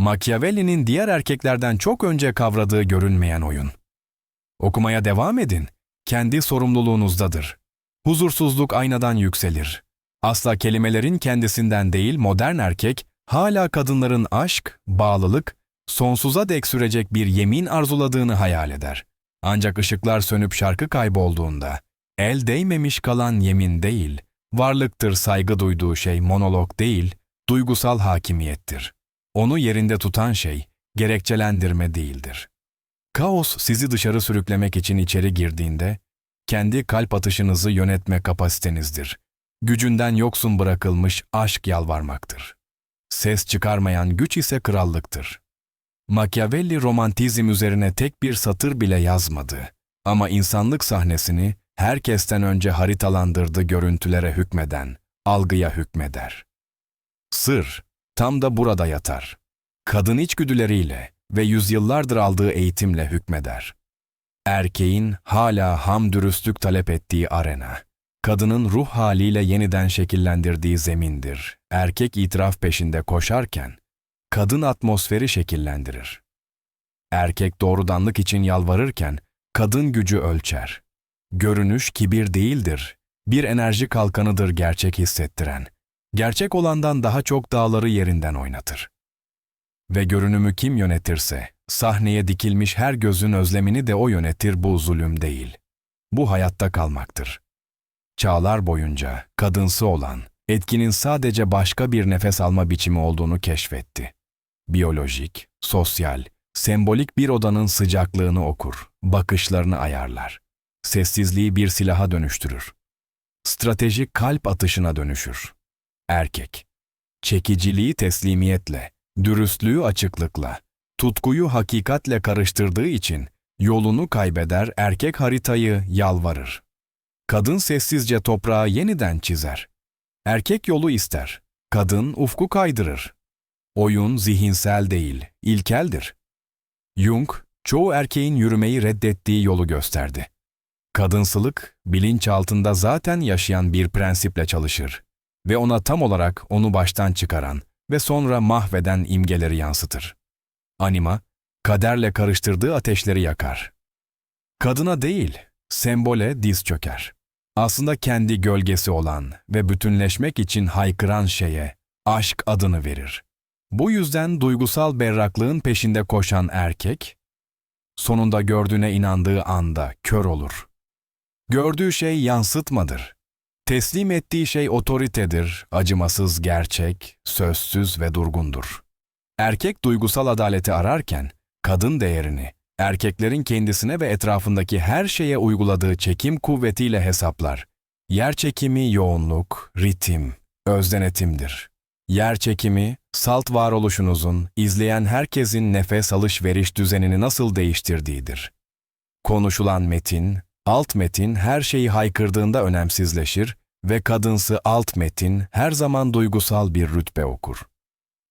Machiavelli'nin diğer erkeklerden çok önce kavradığı görünmeyen oyun. Okumaya devam edin. Kendi sorumluluğunuzdadır. Huzursuzluk aynadan yükselir. Asla kelimelerin kendisinden değil modern erkek, hala kadınların aşk, bağlılık, sonsuza dek sürecek bir yemin arzuladığını hayal eder. Ancak ışıklar sönüp şarkı kaybolduğunda, el değmemiş kalan yemin değil, varlıktır saygı duyduğu şey monolog değil, duygusal hakimiyettir. Onu yerinde tutan şey, gerekçelendirme değildir. Kaos sizi dışarı sürüklemek için içeri girdiğinde, kendi kalp atışınızı yönetme kapasitenizdir. Gücünden yoksun bırakılmış aşk yalvarmaktır. Ses çıkarmayan güç ise krallıktır. Machiavelli romantizm üzerine tek bir satır bile yazmadı. Ama insanlık sahnesini herkesten önce haritalandırdı görüntülere hükmeden, algıya hükmeder. Sır, tam da burada yatar. Kadın içgüdüleriyle ve yüzyıllardır aldığı eğitimle hükmeder. Erkeğin hala ham dürüstlük talep ettiği arena, kadının ruh haliyle yeniden şekillendirdiği zemindir. Erkek itiraf peşinde koşarken, kadın atmosferi şekillendirir. Erkek doğrudanlık için yalvarırken, kadın gücü ölçer. Görünüş kibir değildir, bir enerji kalkanıdır gerçek hissettiren. Gerçek olandan daha çok dağları yerinden oynatır. Ve görünümü kim yönetirse, sahneye dikilmiş her gözün özlemini de o yönetir bu zulüm değil. Bu hayatta kalmaktır. Çağlar boyunca kadınsı olan, etkinin sadece başka bir nefes alma biçimi olduğunu keşfetti. Biyolojik, sosyal, sembolik bir odanın sıcaklığını okur, bakışlarını ayarlar. Sessizliği bir silaha dönüştürür. Stratejik kalp atışına dönüşür. Erkek, çekiciliği teslimiyetle, dürüstlüğü açıklıkla, tutkuyu hakikatle karıştırdığı için yolunu kaybeder erkek haritayı yalvarır. Kadın sessizce toprağı yeniden çizer. Erkek yolu ister, kadın ufku kaydırır. Oyun zihinsel değil, ilkeldir. Jung, çoğu erkeğin yürümeyi reddettiği yolu gösterdi. Kadınsılık, bilinç altında zaten yaşayan bir prensiple çalışır ve ona tam olarak onu baştan çıkaran ve sonra mahveden imgeleri yansıtır. Anima, kaderle karıştırdığı ateşleri yakar. Kadına değil, sembole diz çöker. Aslında kendi gölgesi olan ve bütünleşmek için haykıran şeye aşk adını verir. Bu yüzden duygusal berraklığın peşinde koşan erkek, sonunda gördüğüne inandığı anda kör olur. Gördüğü şey yansıtmadır. Teslim ettiği şey otoritedir, acımasız gerçek, sözsüz ve durgundur. Erkek duygusal adaleti ararken, kadın değerini, erkeklerin kendisine ve etrafındaki her şeye uyguladığı çekim kuvvetiyle hesaplar. Yer çekimi yoğunluk, ritim, özdenetimdir. Yer çekimi, salt varoluşunuzun, izleyen herkesin nefes alış-veriş düzenini nasıl değiştirdiğidir. Konuşulan metin, alt metin her şeyi haykırdığında önemsizleşir ve kadınsı alt metin her zaman duygusal bir rütbe okur.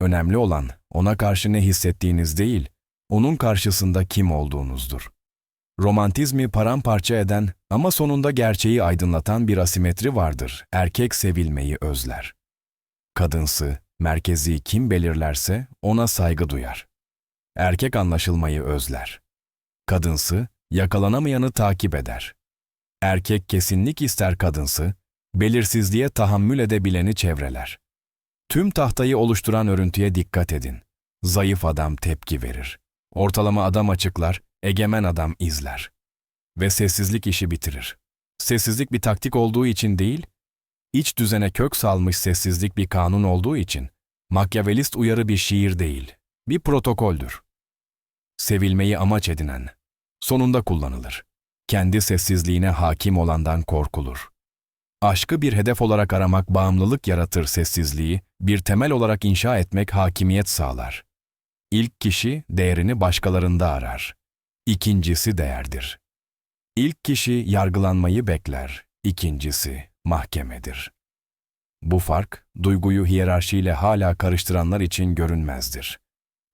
Önemli olan ona karşı ne hissettiğiniz değil, onun karşısında kim olduğunuzdur. Romantizmi paramparça eden ama sonunda gerçeği aydınlatan bir asimetri vardır. Erkek sevilmeyi özler. Kadınsı, merkezi kim belirlerse ona saygı duyar. Erkek anlaşılmayı özler. Kadınsı, yakalanamayanı takip eder. Erkek kesinlik ister kadınsı, belirsizliğe tahammül edebileni çevreler. Tüm tahtayı oluşturan örüntüye dikkat edin. Zayıf adam tepki verir. Ortalama adam açıklar, egemen adam izler. Ve sessizlik işi bitirir. Sessizlik bir taktik olduğu için değil, iç düzene kök salmış sessizlik bir kanun olduğu için, makyavelist uyarı bir şiir değil, bir protokoldür. Sevilmeyi amaç edinen, sonunda kullanılır. Kendi sessizliğine hakim olandan korkulur. Aşkı bir hedef olarak aramak bağımlılık yaratır sessizliği, bir temel olarak inşa etmek hakimiyet sağlar. İlk kişi değerini başkalarında arar. İkincisi değerdir. İlk kişi yargılanmayı bekler, ikincisi mahkemedir. Bu fark, duyguyu hiyerarşiyle hala karıştıranlar için görünmezdir.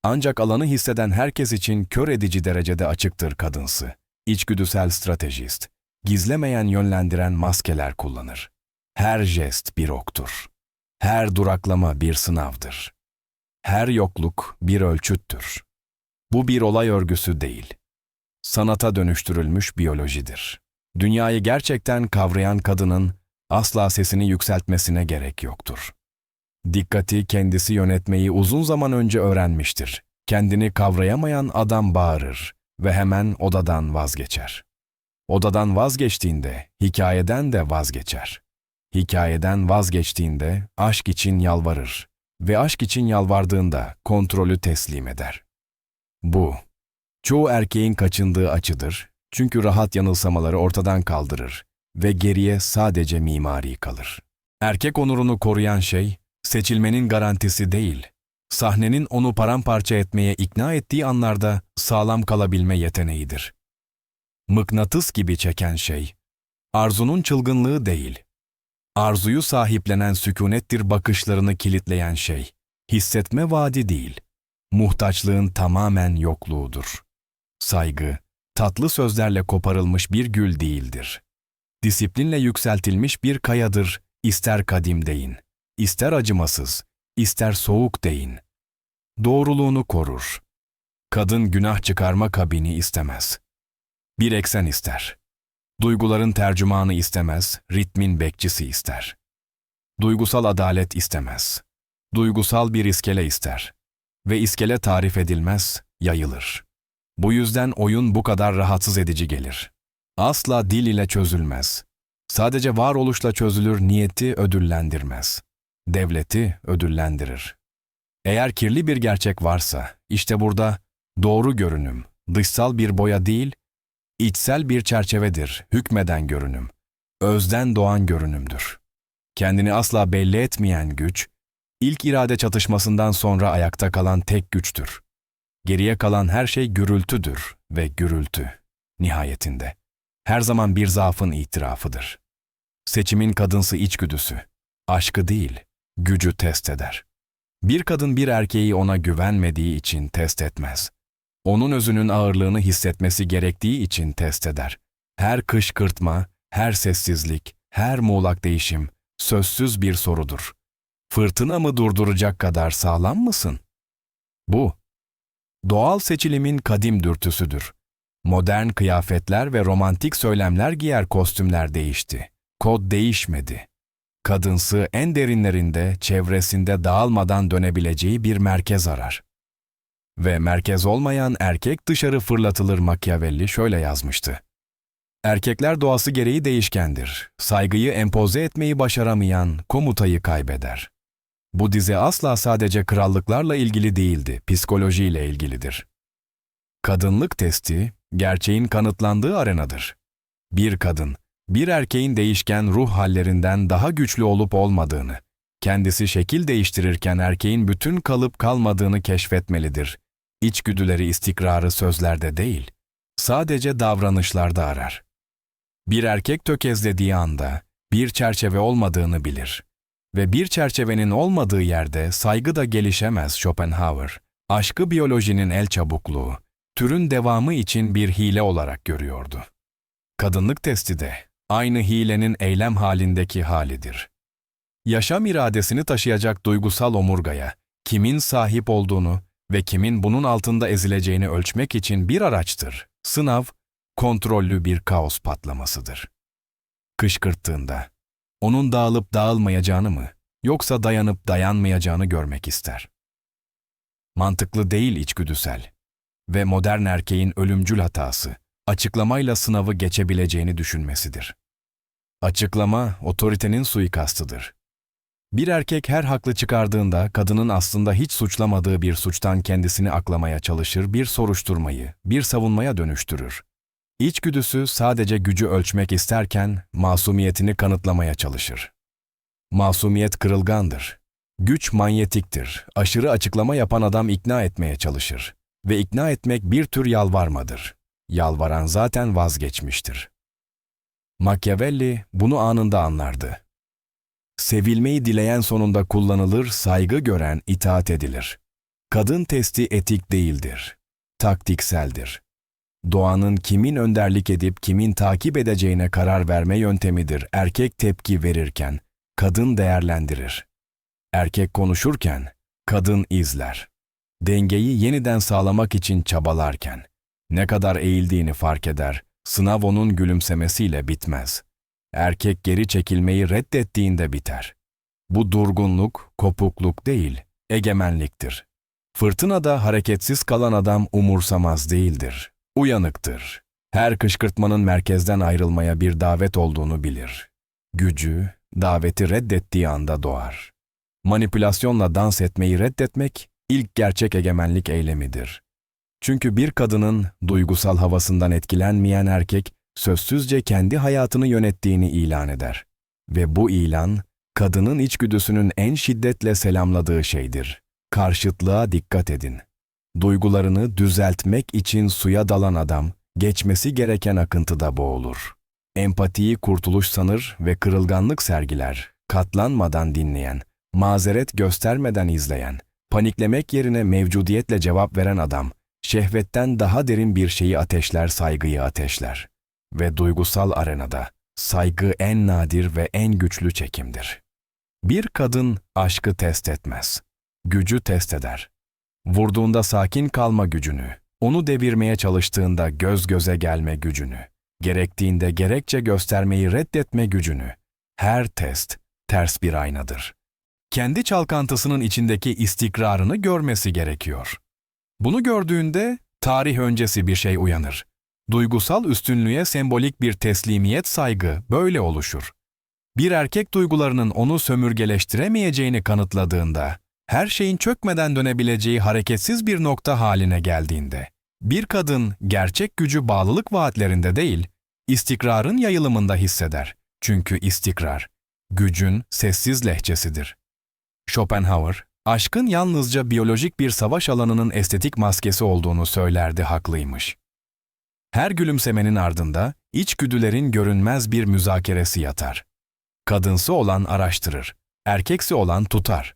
Ancak alanı hisseden herkes için kör edici derecede açıktır kadınsı. İçgüdüsel stratejist, gizlemeyen yönlendiren maskeler kullanır. Her jest bir oktur. Her duraklama bir sınavdır. Her yokluk bir ölçüttür. Bu bir olay örgüsü değil. Sanata dönüştürülmüş biyolojidir. Dünyayı gerçekten kavrayan kadının asla sesini yükseltmesine gerek yoktur. Dikkati kendisi yönetmeyi uzun zaman önce öğrenmiştir. Kendini kavrayamayan adam bağırır ve hemen odadan vazgeçer. Odadan vazgeçtiğinde hikayeden de vazgeçer. Hikayeden vazgeçtiğinde aşk için yalvarır ve aşk için yalvardığında kontrolü teslim eder. Bu, çoğu erkeğin kaçındığı açıdır çünkü rahat yanılsamaları ortadan kaldırır ve geriye sadece mimari kalır. Erkek onurunu koruyan şey, seçilmenin garantisi değil, sahnenin onu paramparça etmeye ikna ettiği anlarda sağlam kalabilme yeteneğidir. Mıknatıs gibi çeken şey, arzunun çılgınlığı değil, arzuyu sahiplenen sükunettir bakışlarını kilitleyen şey, hissetme vaadi değil, muhtaçlığın tamamen yokluğudur. Saygı, tatlı sözlerle koparılmış bir gül değildir. Disiplinle yükseltilmiş bir kayadır, ister kadim deyin, ister acımasız, ister soğuk deyin. Doğruluğunu korur. Kadın günah çıkarma kabini istemez. Bir eksen ister. Duyguların tercümanı istemez, ritmin bekçisi ister. Duygusal adalet istemez. Duygusal bir iskele ister. Ve iskele tarif edilmez, yayılır. Bu yüzden oyun bu kadar rahatsız edici gelir. Asla dil ile çözülmez. Sadece varoluşla çözülür niyeti ödüllendirmez. Devleti ödüllendirir. Eğer kirli bir gerçek varsa, işte burada doğru görünüm, dışsal bir boya değil, içsel bir çerçevedir, hükmeden görünüm. Özden doğan görünümdür. Kendini asla belli etmeyen güç, ilk irade çatışmasından sonra ayakta kalan tek güçtür. Geriye kalan her şey gürültüdür ve gürültü, nihayetinde, her zaman bir zaafın itirafıdır. Seçimin kadınsı içgüdüsü, aşkı değil, gücü test eder. Bir kadın bir erkeği ona güvenmediği için test etmez. Onun özünün ağırlığını hissetmesi gerektiği için test eder. Her kışkırtma, her sessizlik, her muğlak değişim sözsüz bir sorudur. Fırtına mı durduracak kadar sağlam mısın? Bu, doğal seçilimin kadim dürtüsüdür. Modern kıyafetler ve romantik söylemler giyer kostümler değişti. Kod değişmedi. Kadınsı en derinlerinde, çevresinde dağılmadan dönebileceği bir merkez arar. Ve merkez olmayan erkek dışarı fırlatılır Machiavelli şöyle yazmıştı. Erkekler doğası gereği değişkendir. Saygıyı empoze etmeyi başaramayan komutayı kaybeder. Bu dizi asla sadece krallıklarla ilgili değildi, psikolojiyle ilgilidir. Kadınlık testi, gerçeğin kanıtlandığı arenadır. Bir kadın, bir erkeğin değişken ruh hallerinden daha güçlü olup olmadığını, kendisi şekil değiştirirken erkeğin bütün kalıp kalmadığını keşfetmelidir. İçgüdüleri istikrarı sözlerde değil, sadece davranışlarda arar. Bir erkek tökezlediği anda bir çerçeve olmadığını bilir. Ve bir çerçevenin olmadığı yerde saygı da gelişemez Schopenhauer. Aşkı biyolojinin el çabukluğu, türün devamı için bir hile olarak görüyordu. Kadınlık testi de aynı hilenin eylem halindeki halidir. Yaşam iradesini taşıyacak duygusal omurgaya, kimin sahip olduğunu ve kimin bunun altında ezileceğini ölçmek için bir araçtır. Sınav, kontrollü bir kaos patlamasıdır. Kışkırttığında, onun dağılıp dağılmayacağını mı, yoksa dayanıp dayanmayacağını görmek ister. Mantıklı değil içgüdüsel ve modern erkeğin ölümcül hatası, açıklamayla sınavı geçebileceğini düşünmesidir. Açıklama, otoritenin suikastıdır. Bir erkek her haklı çıkardığında kadının aslında hiç suçlamadığı bir suçtan kendisini aklamaya çalışır, bir soruşturmayı, bir savunmaya dönüştürür. İçgüdüsü sadece gücü ölçmek isterken masumiyetini kanıtlamaya çalışır. Masumiyet kırılgandır. Güç manyetiktir. Aşırı açıklama yapan adam ikna etmeye çalışır. Ve ikna etmek bir tür yalvarmadır. Yalvaran zaten vazgeçmiştir. Machiavelli bunu anında anlardı. Sevilmeyi dileyen sonunda kullanılır, saygı gören itaat edilir. Kadın testi etik değildir. Taktikseldir. Doğanın kimin önderlik edip kimin takip edeceğine karar verme yöntemidir. Erkek tepki verirken, kadın değerlendirir. Erkek konuşurken, Kadın izler. Dengeyi yeniden sağlamak için çabalarken ne kadar eğildiğini fark eder. Sınav onun gülümsemesiyle bitmez. Erkek geri çekilmeyi reddettiğinde biter. Bu durgunluk, kopukluk değil, egemenliktir. Fırtınada hareketsiz kalan adam umursamaz değildir. Uyanıktır. Her kışkırtmanın merkezden ayrılmaya bir davet olduğunu bilir. Gücü, daveti reddettiği anda doğar. Manipülasyonla dans etmeyi reddetmek ilk gerçek egemenlik eylemidir. Çünkü bir kadının duygusal havasından etkilenmeyen erkek sözsüzce kendi hayatını yönettiğini ilan eder. Ve bu ilan, kadının içgüdüsünün en şiddetle selamladığı şeydir. Karşıtlığa dikkat edin. Duygularını düzeltmek için suya dalan adam, geçmesi gereken akıntıda boğulur. Empatiyi kurtuluş sanır ve kırılganlık sergiler, katlanmadan dinleyen, mazeret göstermeden izleyen, paniklemek yerine mevcudiyetle cevap veren adam, şehvetten daha derin bir şeyi ateşler saygıyı ateşler. Ve duygusal arenada saygı en nadir ve en güçlü çekimdir. Bir kadın aşkı test etmez, gücü test eder. Vurduğunda sakin kalma gücünü, onu devirmeye çalıştığında göz göze gelme gücünü, gerektiğinde gerekçe göstermeyi reddetme gücünü. Her test ters bir aynadır. Kendi çalkantısının içindeki istikrarını görmesi gerekiyor. Bunu gördüğünde tarih öncesi bir şey uyanır. Duygusal üstünlüğe sembolik bir teslimiyet saygı böyle oluşur. Bir erkek duygularının onu sömürgeleştiremeyeceğini kanıtladığında, her şeyin çökmeden dönebileceği hareketsiz bir nokta haline geldiğinde, bir kadın gerçek gücü bağlılık vaatlerinde değil, istikrarın yayılımında hisseder. Çünkü istikrar, gücün sessiz lehçesidir. Schopenhauer, aşkın yalnızca biyolojik bir savaş alanının estetik maskesi olduğunu söylerdi haklıymış. Her gülümsemenin ardında içgüdülerin görünmez bir müzakeresi yatar. Kadınsı olan araştırır, erkeksi olan tutar.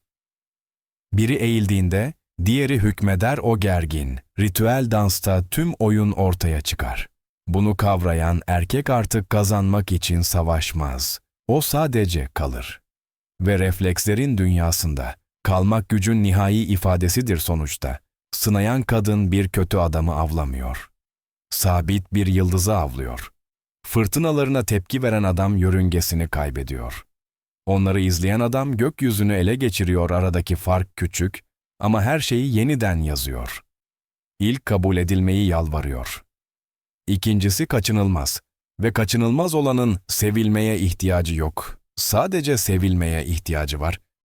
Biri eğildiğinde, diğeri hükmeder o gergin, ritüel dansta tüm oyun ortaya çıkar. Bunu kavrayan erkek artık kazanmak için savaşmaz. O sadece kalır. Ve reflekslerin dünyasında, kalmak gücün nihai ifadesidir sonuçta. Sınayan kadın bir kötü adamı avlamıyor. Sabit bir yıldızı avlıyor. Fırtınalarına tepki veren adam yörüngesini kaybediyor. Onları izleyen adam gökyüzünü ele geçiriyor aradaki fark küçük ama her şeyi yeniden yazıyor. İlk kabul edilmeyi yalvarıyor. İkincisi kaçınılmaz ve kaçınılmaz olanın sevilmeye ihtiyacı yok. Sadece sevilmeye ihtiyacı var